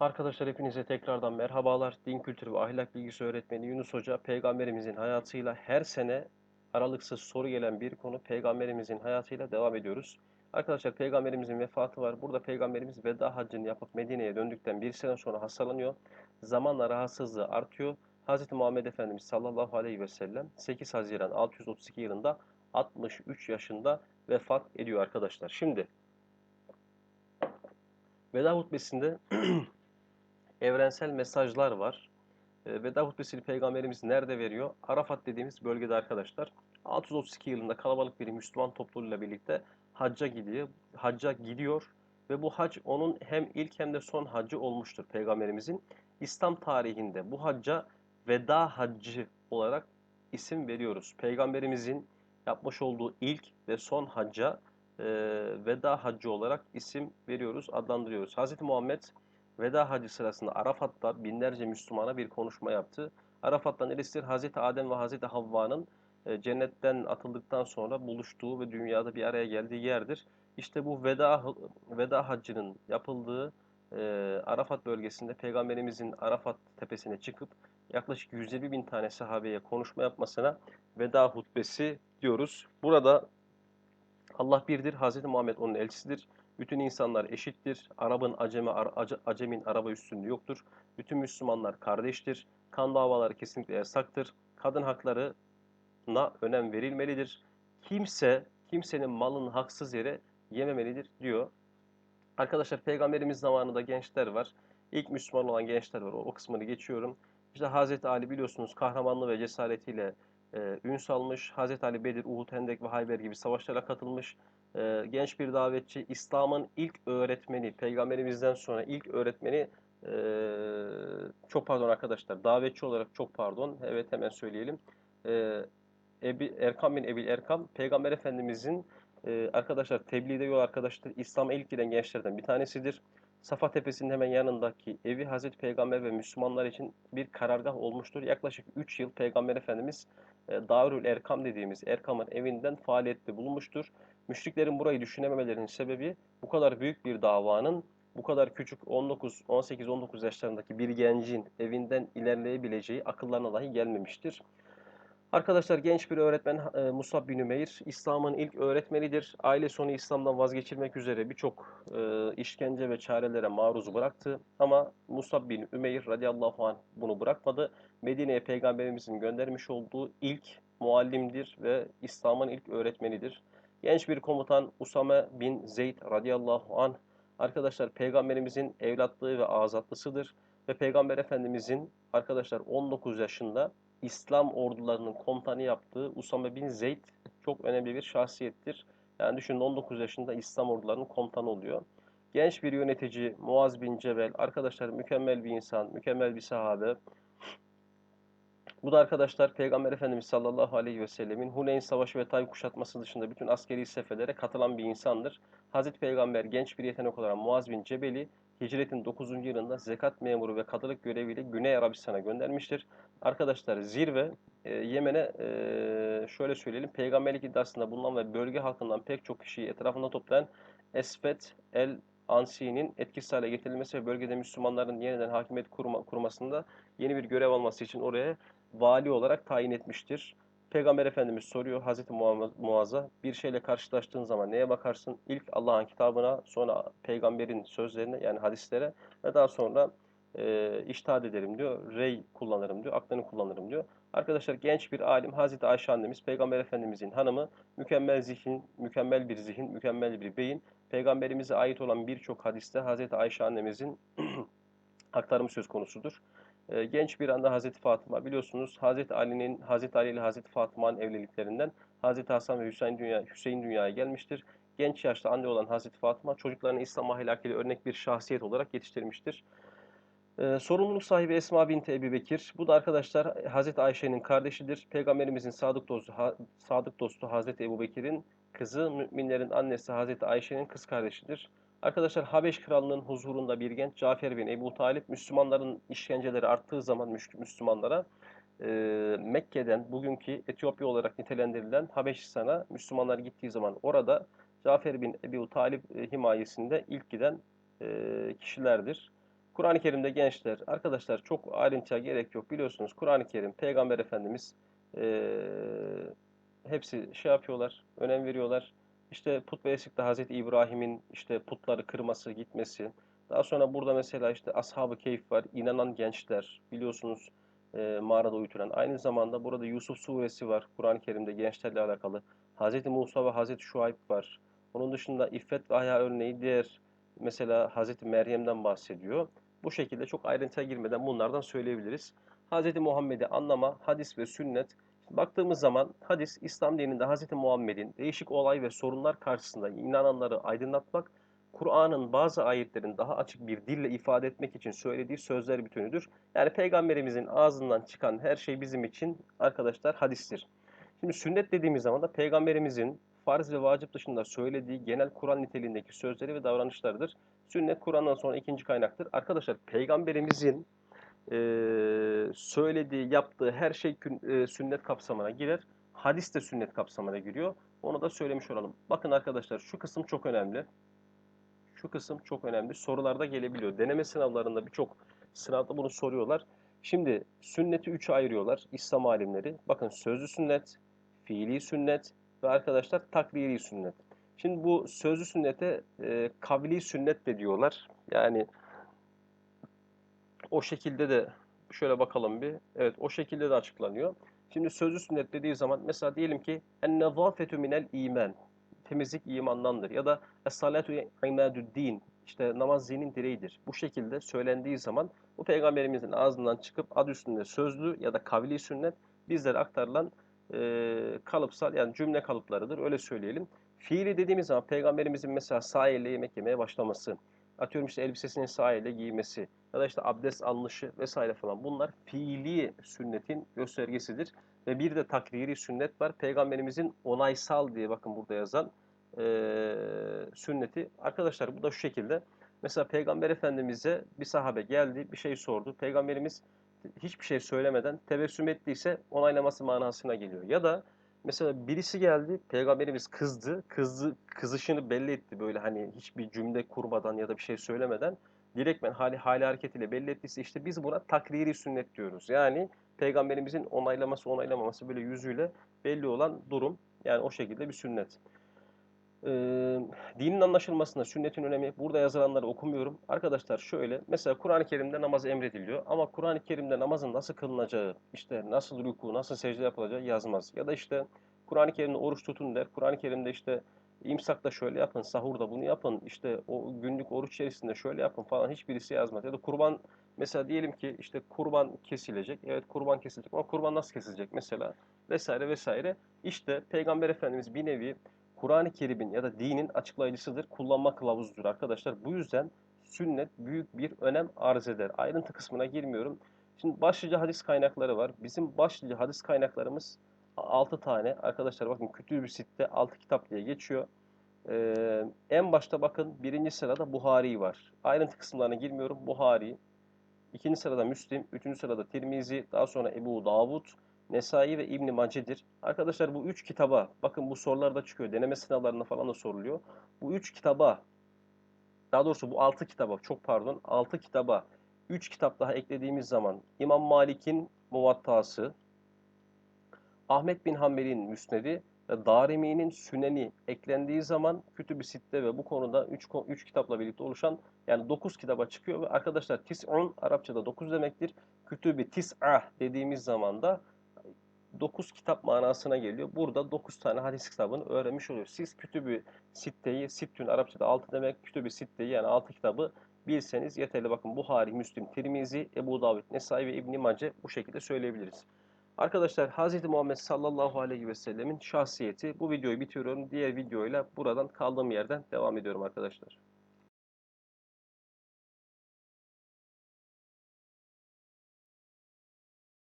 Arkadaşlar hepinize tekrardan merhabalar. Din kültürü ve ahlak bilgisi öğretmeni Yunus Hoca peygamberimizin hayatıyla her sene aralıksız soru gelen bir konu peygamberimizin hayatıyla devam ediyoruz. Arkadaşlar peygamberimizin vefatı var. Burada peygamberimiz veda haccını yapıp Medine'ye döndükten bir sene sonra hastalanıyor. Zamanla rahatsızlığı artıyor. Hz. Muhammed Efendimiz sallallahu aleyhi ve sellem 8 Haziran 632 yılında 63 yaşında vefat ediyor arkadaşlar. Şimdi veda hutbesinde evrensel mesajlar var. E, Veda hutbesini Peygamberimiz nerede veriyor? Arafat dediğimiz bölgede arkadaşlar. 632 yılında kalabalık bir Müslüman topluluğuyla birlikte hacca gidiyor. Hacca gidiyor ve bu hac onun hem ilk hem de son hacı olmuştur Peygamberimizin. İslam tarihinde bu hacca veda haccı olarak isim veriyoruz. Peygamberimizin yapmış olduğu ilk ve son hacca e, veda haccı olarak isim veriyoruz, adlandırıyoruz. Hz. Muhammed veda hacı sırasında Arafat'ta binlerce Müslümana bir konuşma yaptı. Arafat'ta neresidir? Hazreti Adem ve Hazreti Havva'nın e, cennetten atıldıktan sonra buluştuğu ve dünyada bir araya geldiği yerdir. İşte bu veda veda haccının yapıldığı e, Arafat bölgesinde Peygamberimizin Arafat tepesine çıkıp yaklaşık 120 bin tane sahabeye konuşma yapmasına veda hutbesi diyoruz. Burada Allah birdir, Hazreti Muhammed onun elçisidir. Bütün insanlar eşittir. Arap'ın acemi, ace, acemin araba üstünlüğü yoktur. Bütün Müslümanlar kardeştir. Kan davaları kesinlikle yasaktır. Kadın haklarına önem verilmelidir. Kimse, kimsenin malını haksız yere yememelidir diyor. Arkadaşlar Peygamberimiz zamanında gençler var. İlk Müslüman olan gençler var. O, o kısmını geçiyorum. İşte Hazreti Ali biliyorsunuz kahramanlığı ve cesaretiyle e, ün salmış. Hazreti Ali Bedir, Uhud, Hendek ve Hayber gibi savaşlara katılmış. E, genç bir davetçi, İslam'ın ilk öğretmeni, peygamberimizden sonra ilk öğretmeni e, çok pardon arkadaşlar, davetçi olarak çok pardon. Evet hemen söyleyelim. E, Ebi, Erkam bin Ebil Erkam, Peygamber Efendimizin e, arkadaşlar tebliğde yol arkadaştır. İslam'a ilk giren gençlerden bir tanesidir. Safa Tepesi'nin hemen yanındaki evi Hazreti Peygamber ve Müslümanlar için bir karargah olmuştur. Yaklaşık 3 yıl Peygamber Efendimiz e, Darül Erkam dediğimiz Erkam'ın evinden faaliyette bulunmuştur. Müşriklerin burayı düşünememelerinin sebebi bu kadar büyük bir davanın bu kadar küçük 19, 18, 19 yaşlarındaki bir gencin evinden ilerleyebileceği akıllarına dahi gelmemiştir. Arkadaşlar genç bir öğretmen e, Musab bin Ümeyr, İslam'ın ilk öğretmenidir. Aile sonu İslam'dan vazgeçirmek üzere birçok e, işkence ve çarelere maruz bıraktı. Ama Musab bin Ümeyr radıyallahu anh bunu bırakmadı. Medine'ye peygamberimizin göndermiş olduğu ilk muallimdir ve İslam'ın ilk öğretmenidir. Genç bir komutan Usame bin Zeyd radıyallahu anh arkadaşlar peygamberimizin evlatlığı ve azatlısıdır. Ve peygamber efendimizin arkadaşlar 19 yaşında İslam ordularının komutanı yaptığı Usame bin Zeyd çok önemli bir şahsiyettir. Yani düşünün 19 yaşında İslam ordularının komutanı oluyor. Genç bir yönetici Muaz bin Cebel, arkadaşlar mükemmel bir insan, mükemmel bir sahabe. Bu da arkadaşlar Peygamber Efendimiz sallallahu aleyhi ve sellemin Huneyn Savaşı ve Tayyip kuşatması dışında bütün askeri seferlere katılan bir insandır. Hazreti Peygamber genç bir yetenek olarak Muaz bin Cebel'i hicretin 9. yılında zekat memuru ve kadılık göreviyle Güney Arabistan'a göndermiştir. Arkadaşlar zirve e, Yemen'e e, şöyle söyleyelim peygamberlik iddiasında bulunan ve bölge halkından pek çok kişiyi etrafında toplayan Esfet el Ansi'nin etkisiz hale getirilmesi ve bölgede Müslümanların yeniden hakimiyet kurma, kurmasında yeni bir görev alması için oraya vali olarak tayin etmiştir. Peygamber Efendimiz soruyor Hazreti Muaz'a bir şeyle karşılaştığın zaman neye bakarsın? İlk Allah'ın kitabına, sonra peygamberin sözlerine yani hadislere ve daha sonra e, iştahat ederim diyor. Rey kullanırım diyor. Aklını kullanırım diyor. Arkadaşlar genç bir alim Hazreti Ayşe annemiz Peygamber Efendimizin hanımı mükemmel zihin, mükemmel bir zihin, mükemmel bir beyin. Peygamberimize ait olan birçok hadiste Hazreti Ayşe annemizin aktarımı söz konusudur. E, genç bir anda Hazreti Fatıma biliyorsunuz Hazreti Ali'nin Hazreti Ali ile Hazreti Fatıma'nın evliliklerinden Hazreti Hasan ve Hüseyin dünya Hüseyin dünyaya gelmiştir. Genç yaşta anne olan Hazreti Fatıma çocuklarını İslam ahlakıyla örnek bir şahsiyet olarak yetiştirmiştir. Ee, sorumluluk sahibi Esma binti Ebi Bekir. Bu da arkadaşlar Hazreti Ayşe'nin kardeşidir. Peygamberimizin sadık dostu, ha, sadık dostu Hazreti Ebu Bekir'in kızı, müminlerin annesi Hazreti Ayşe'nin kız kardeşidir. Arkadaşlar Habeş Krallığı'nın huzurunda bir genç Cafer bin Ebu Talip Müslümanların işkenceleri arttığı zaman Müslümanlara e, Mekke'den bugünkü Etiyopya olarak nitelendirilen Habeşistan'a Müslümanlar gittiği zaman orada Cafer bin Ebu Talip e, himayesinde ilk giden e, kişilerdir. Kur'an-ı Kerim'de gençler, arkadaşlar çok ayrıntıya gerek yok. Biliyorsunuz Kur'an-ı Kerim, Peygamber Efendimiz eee, hepsi şey yapıyorlar, önem veriyorlar. İşte put ve esikte Hazreti İbrahim'in işte putları kırması, gitmesi. Daha sonra burada mesela işte Ashab-ı Keyif var, inanan gençler biliyorsunuz eee, mağarada uyutulan. Aynı zamanda burada Yusuf suresi var Kur'an-ı Kerim'de gençlerle alakalı. Hazreti Musa ve Hazreti Şuayb var. Onun dışında İffet ve Haya örneği diğer mesela Hazreti Meryem'den bahsediyor. Bu şekilde çok ayrıntıya girmeden bunlardan söyleyebiliriz. Hazreti Muhammed'i anlama, hadis ve sünnet. Baktığımız zaman hadis, İslam dininde Hazreti Muhammed'in değişik olay ve sorunlar karşısında inananları aydınlatmak, Kur'an'ın bazı ayetlerin daha açık bir dille ifade etmek için söylediği sözler bütünüdür. Yani Peygamberimizin ağzından çıkan her şey bizim için arkadaşlar hadistir. Şimdi sünnet dediğimiz zaman da Peygamberimizin farz ve vacip dışında söylediği genel Kur'an niteliğindeki sözleri ve davranışlarıdır. Sünnet Kur'an'dan sonra ikinci kaynaktır. Arkadaşlar Peygamberimizin e, söylediği, yaptığı her şey e, sünnet kapsamına girer. Hadis de sünnet kapsamına giriyor. Onu da söylemiş olalım. Bakın arkadaşlar şu kısım çok önemli. Şu kısım çok önemli. Sorularda gelebiliyor. Deneme sınavlarında birçok sınavda bunu soruyorlar. Şimdi sünneti üçe ayırıyorlar İslam alimleri. Bakın sözlü sünnet, fiili sünnet ve arkadaşlar takriri sünnet. Şimdi bu sözlü sünnete e, kavli sünnet de diyorlar. Yani o şekilde de şöyle bakalım bir. Evet o şekilde de açıklanıyor. Şimdi sözlü sünnet dediği zaman mesela diyelim ki en-nezafetu minel iman. Temizlik imandandır. Ya da es-salatu imadü'd-din. İşte namaz dinin direğidir. Bu şekilde söylendiği zaman bu peygamberimizin ağzından çıkıp adı üstünde sözlü ya da kavli sünnet bizlere aktarılan e, kalıpsal yani cümle kalıplarıdır. Öyle söyleyelim. Fiili dediğimiz zaman peygamberimizin mesela sağ elle yemek yemeye başlaması, atıyorum işte elbisesinin sağ elle giymesi ya da işte abdest alınışı vesaire falan bunlar fiili sünnetin göstergesidir. Ve bir de takriri sünnet var. Peygamberimizin onaysal diye bakın burada yazan e, sünneti. Arkadaşlar bu da şu şekilde. Mesela Peygamber Efendimiz'e bir sahabe geldi, bir şey sordu. Peygamberimiz hiçbir şey söylemeden tebessüm ettiyse onaylaması manasına geliyor. Ya da mesela birisi geldi, peygamberimiz kızdı, kızdı, kızışını belli etti böyle hani hiçbir cümle kurmadan ya da bir şey söylemeden direktmen hali, hali hareketiyle belli ettiyse işte biz buna takriri sünnet diyoruz. Yani peygamberimizin onaylaması onaylamaması böyle yüzüyle belli olan durum yani o şekilde bir sünnet. Ee, dinin anlaşılmasında sünnetin önemi burada yazılanları okumuyorum. Arkadaşlar şöyle mesela Kur'an-ı Kerim'de namaz emrediliyor ama Kur'an-ı Kerim'de namazın nasıl kılınacağı, işte nasıl rüku, nasıl secde yapılacağı yazmaz. Ya da işte Kur'an-ı Kerim'de oruç tutun der. Kur'an-ı Kerim'de işte imsakta şöyle yapın, sahurda bunu yapın, işte o günlük oruç içerisinde şöyle yapın falan hiçbirisi yazmaz. Ya da kurban mesela diyelim ki işte kurban kesilecek. Evet kurban kesilecek ama kurban nasıl kesilecek mesela vesaire vesaire. İşte Peygamber Efendimiz bir nevi Kur'an-ı Kerim'in ya da dinin açıklayıcısıdır, kullanma kılavuzudur arkadaşlar. Bu yüzden sünnet büyük bir önem arz eder. Ayrıntı kısmına girmiyorum. Şimdi başlıca hadis kaynakları var. Bizim başlıca hadis kaynaklarımız 6 tane. Arkadaşlar bakın Kütüb-ü Sitte 6 kitap diye geçiyor. Ee, en başta bakın birinci sırada Buhari var. Ayrıntı kısımlarına girmiyorum. Buhari. İkinci sırada Müslim. Üçüncü sırada Tirmizi. Daha sonra Ebu Davud. Nesai ve İbn Mace'dir. Arkadaşlar bu üç kitaba, bakın bu sorularda çıkıyor, deneme sınavlarında falan da soruluyor. Bu üç kitaba, daha doğrusu bu altı kitaba, çok pardon, altı kitaba üç kitap daha eklediğimiz zaman İmam Malik'in Muvattası, Ahmet bin Hanbel'in Müsnedi ve Darimi'nin Süneni eklendiği zaman Kütüb-i Sitte ve bu konuda 3 3 kitapla birlikte oluşan yani 9 kitaba çıkıyor ve arkadaşlar tis'un Arapçada 9 demektir. Kütüb-i tis'a dediğimiz zaman da 9 kitap manasına geliyor. Burada 9 tane hadis kitabını öğrenmiş oluyor. Siz Kütüb-i Sitte'yi, Sittün Arapçada 6 demek, Kütüb-i Sitte'yi yani 6 kitabı bilseniz yeterli. Bakın Buhari, Müslim, Tirmizi, Ebu Davud, Nesai ve İbn Mace bu şekilde söyleyebiliriz. Arkadaşlar Hz. Muhammed sallallahu aleyhi ve sellemin şahsiyeti bu videoyu bitiriyorum. Diğer videoyla buradan kaldığım yerden devam ediyorum arkadaşlar.